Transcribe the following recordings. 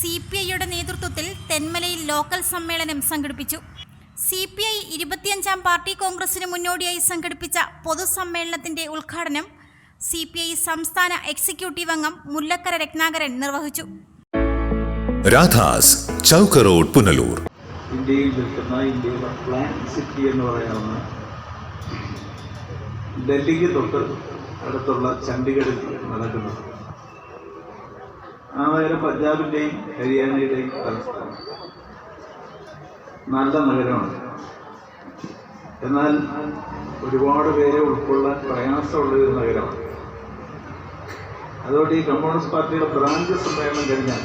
C P ഐയുടെ നേതൃത്വത്തിൽ തെന്മലയിൽ local സമ്മേളനം സംഘടിപ്പിച്ചു. സി പി ഐ ഇരുപത്തിയഞ്ചാം പാർട്ടി കോൺഗ്രസിന് മുന്നോടിയായി സംഘടിപ്പിച്ച പൊതുസമ്മേളനത്തിന്റെ ഉദ്ഘാടനം സി പി ഐ സംസ്ഥാന എക്സിക്യൂട്ടീവ് അംഗം മുല്ലക്കര രത്നാകരൻ നിർവഹിച്ചു. രാധാസ് ചൗക്ക് റോഡ് പുനലൂർ. ഇന്ത്യയിൽ നിൽക്കുന്ന ഇന്ത്യയുടെ പ്ലാൻ സിറ്റി എന്ന് പറയാവുന്ന ഡൽഹിക്ക് തൊട്ട് അടുത്തുള്ള ചണ്ഡീഗഡിൽ നടക്കുന്നത്. നഗരം പഞ്ചാബിന്റെയും ഹരിയാനയുടെയും തലസ്ഥാനം. നല്ല നഗരമാണ്. എന്നാൽ ഒരുപാട് പേരെ ഉൾക്കൊള്ളാൻ പ്രയാസമുള്ള ഒരു നഗരമാണ്. അതുകൊണ്ട് ഈ കമ്മ്യൂണിസ്റ്റ് പാർട്ടിയുടെ ബ്രാഞ്ച് സമ്മേളനം കഴിഞ്ഞാൽ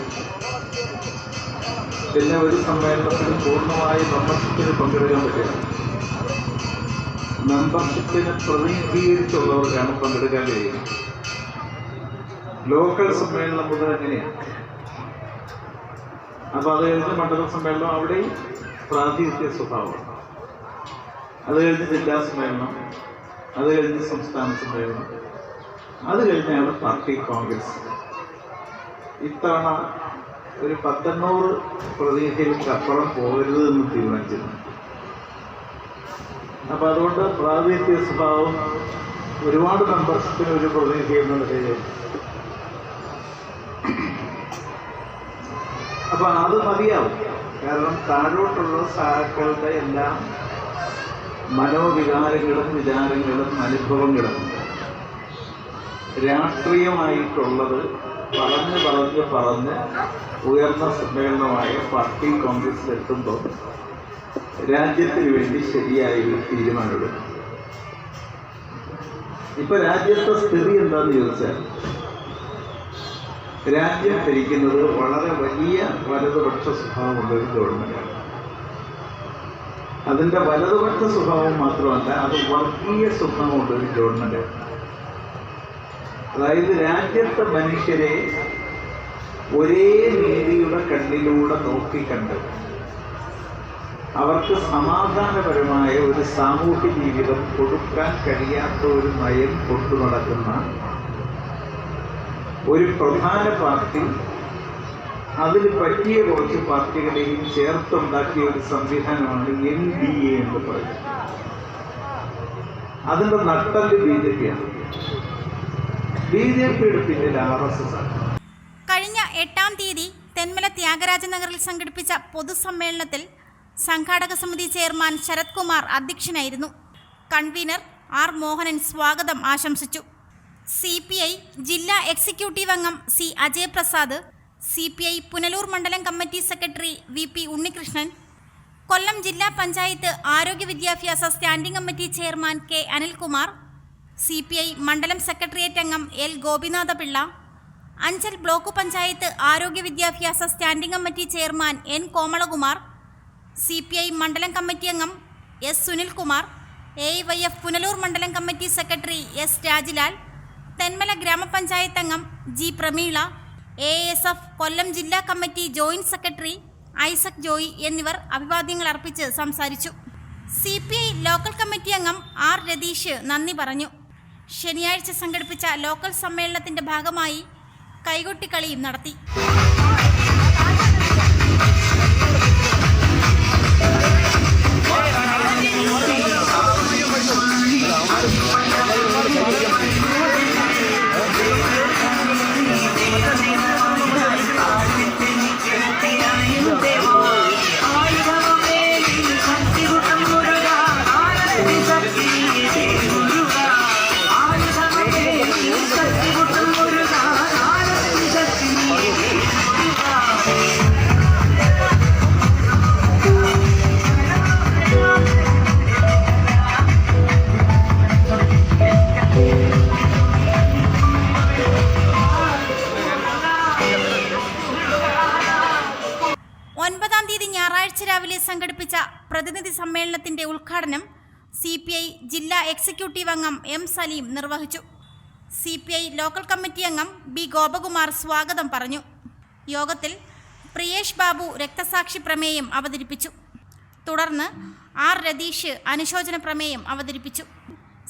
പിന്നെ ഒരു സമ്മേളനത്തിന് പൂർണമായി മെമ്പർഷിപ്പിന് പങ്കെടുക്കാൻ പറ്റില്ല. മെമ്പർഷിപ്പിനെ പ്രതിനിധീകരിച്ചുള്ളവർക്കാണ് പങ്കെടുക്കാൻ കഴിയുന്നത് ലോക്കൽ സമ്മേളനം മുതൽ എങ്ങനെയാണ് അപ്പൊ അത് കഴിഞ്ഞ് മണ്ഡല സമ്മേളനം അവിടെയും പ്രാതിനിധ്യ സ്വഭാവം. അത് കഴിഞ്ഞ് ജില്ലാ സമ്മേളനം അത് കഴിഞ്ഞ് സംസ്ഥാന സമ്മേളനം അത് കഴിഞ്ഞാണ് പാർട്ടി കോൺഗ്രസ്. ഇത്തവണ ഒരു പത്തെണ്ണൂറ് പ്രതിനിധികൾക്ക് അപ്പുറം പോകരുത് എന്ന് തീരുമാനിച്ചിരുന്നു. അപ്പൊ അതുകൊണ്ട് പ്രാതിനിധ്യ സ്വഭാവം ഒരുപാട് മെമ്പർഷിപ്പിന് ഒരു പ്രതിനിധി എന്നുള്ള അപ്പൊ അത് മതിയാവും. കാരണം താഴോട്ടുള്ള സാക്കളുടെ എല്ലാം മനോവികാരങ്ങളും വിചാരങ്ങളും അനുഭവങ്ങളും രാഷ്ട്രീയമായിട്ടുള്ളത് പറഞ്ഞ് പറഞ്ഞ് പറഞ്ഞ് ഉയർന്ന സമ്മേളനമായ പാർട്ടി കോൺഗ്രസ് എത്തുമ്പോൾ രാജ്യത്തിന് വേണ്ടി ശരിയായ ഒരു തീരുമാനമെടുക്കും ഇപ്പൊ രാജ്യത്തെ സ്ഥിതി എന്താന്ന് ചോദിച്ചാൽ രാജ്യം ഭരിക്കുന്നത് വളരെ വലിയ വലതുപക്ഷ സ്വഭാവമുള്ള ഒരു ഗവൺമെന്റാണ് അതിന്റെ വലതുപക്ഷ സ്വഭാവം മാത്രമല്ല അത് വർഗീയ സ്വഭാവമുള്ള ഒരു ഗവൺമെന്റാണ് അതായത് രാജ്യത്തെ മനുഷ്യരെ ഒരേ നീതിയുടെ കണ്ണിലൂടെ നോക്കിക്കണ്ട്. അവർക്ക് സമാധാനപരമായ ഒരു സാമൂഹ്യ ജീവിതം കൊടുക്കാൻ കഴിയാത്ത ഒരു നയം കൊണ്ടു നടക്കുന്ന ഒരു പ്രധാന പാർട്ടി അതിന് പറ്റിയ കുറച്ച് പാർട്ടികളെയും ചേർത്തുണ്ടാക്കിയ ഒരു സംവിധാനമാണ് എൻ ഡി എ എന്ന് പറയുന്നത്. അതിന്റെ നട്ടൽ ബി ജെ പിയാണ് ബി ജെ പിയുടെ പിന്നിൽ ആർ എസ് എസ് ആണ്. കഴിഞ്ഞ എട്ടാം തീയതി തെന്മല ത്യാഗരാജ നഗറിൽ സംഘടിപ്പിച്ച പൊതുസമ്മേളനത്തിൽ സംഘാടക സമിതി ചെയർമാൻ ശരത് കുമാർ അധ്യക്ഷനായിരുന്നു. കൺവീനർ ആർ മോഹനൻ സ്വാഗതം ആശംസിച്ചു. സി പി ഐ ജില്ലാ എക്സിക്യൂട്ടീവ് അംഗം C Ajay Prasad C P I Punalur മണ്ഡലം committee secretary V P Unnikrishnan Kollam ജില്ലാ പഞ്ചായത്ത് ആരോഗ്യ വിദ്യാഭ്യാസ standing committee chairman K Anilkumar C P I മണ്ഡലം സെക്രട്ടേറിയറ്റ് അംഗം എൽ ഗോപിനാഥപിള്ള അഞ്ചൽ ബ്ലോക്ക് പഞ്ചായത്ത് ആരോഗ്യ വിദ്യാഭ്യാസ standing committee chairman N Komalakumar C P I മണ്ഡലം committee അംഗം S Sunilkumar A Y F Punalur മണ്ഡലം committee secretary S Rajilal Thenmala ഗ്രാമപഞ്ചായത്ത് അംഗം G Pramila A S F Kollam ജില്ലാ committee joint secretary Isaac Joy എന്നിവർ അഭിവാദ്യങ്ങൾ അർപ്പിച്ച് സംസാരിച്ചു. C P I local committee അംഗം ആർ രതീഷ് നന്ദി പറഞ്ഞു. ശനിയാഴ്ച സംഘടിപ്പിച്ച ലോക്കൽ സമ്മേളനത്തിന്റെ ഭാഗമായി കൈകൊട്ടിക്കളിയും നടത്തി. ഞായറാഴ്ച രാവിലെ സംഘടിപ്പിച്ച പ്രതിനിധി സമ്മേളനത്തിന്റെ ഉദ്ഘാടനം സി പി ഐ ജില്ലാ എക്സിക്യൂട്ടീവ് അംഗം എം സലീം നിർവഹിച്ചു. C P I local committee അംഗം ബി ഗോപകുമാർ സ്വാഗതം പറഞ്ഞു. യോഗത്തിൽ പ്രിയേഷ് ബാബു രക്തസാക്ഷി പ്രമേയം അവതരിപ്പിച്ചു. തുടർന്ന് ആർ രതീഷ് അനുശോചന പ്രമേയം അവതരിപ്പിച്ചു.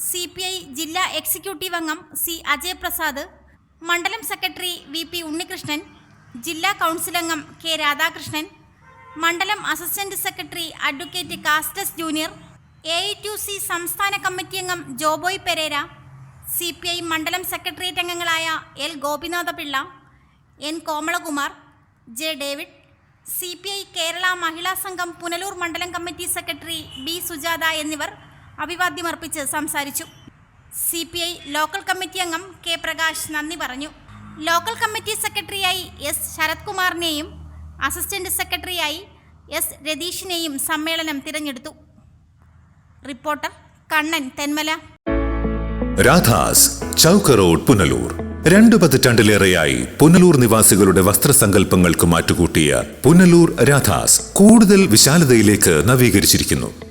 സി പി ഐ ജില്ലാ എക്സിക്യൂട്ടീവ് അംഗം സി അജയ് പ്രസാദ് മണ്ഡലം സെക്രട്ടറി വി പി ഉണ്ണികൃഷ്ണൻ ജില്ലാ കൗൺസിൽ അംഗം കെ രാധാകൃഷ്ണൻ മണ്ഡലം assistant secretary advocate Castus junior A C സംസ്ഥാന കമ്മിറ്റി അംഗം Joboy Pereira C P I മണ്ഡലം സെക്രട്ടേറിയറ്റ് അംഗങ്ങളായ L Gopinatha Pillai N Komalakumar J David C P I Kerala Mahila Sangham Punalur മണ്ഡലം committee secretary B Sujatha എന്നിവർ അഭിവാദ്യമർപ്പിച്ച് സംസാരിച്ചു. C P I local committee അംഗം K Prakash നന്ദി പറഞ്ഞു. ലോക്കൽ കമ്മിറ്റി സെക്രട്ടറിയായി എസ് ശരത് കുമാറിനെയും അസിസ്റ്റന്റ് സെക്രട്ടറിയായി എസ് രതീഷിനെയും സമ്മേളനം തിരഞ്ഞെടുത്തു. റിപ്പോർട്ടർ കണ്ണൻ തെന്മല. രാധാസ് ചൗക്ക് റോഡ് പുനലൂർ. രണ്ടു പതിറ്റാണ്ടിലേറെയായി പുനലൂർ നിവാസികളുടെ വസ്ത്രസങ്കല്പങ്ങൾക്ക് മാറ്റുകൂട്ടിയ പുനലൂർ രാധാസ് കൂടുതൽ വിശാലതയിലേക്ക് നവീകരിച്ചിരിക്കുന്നു.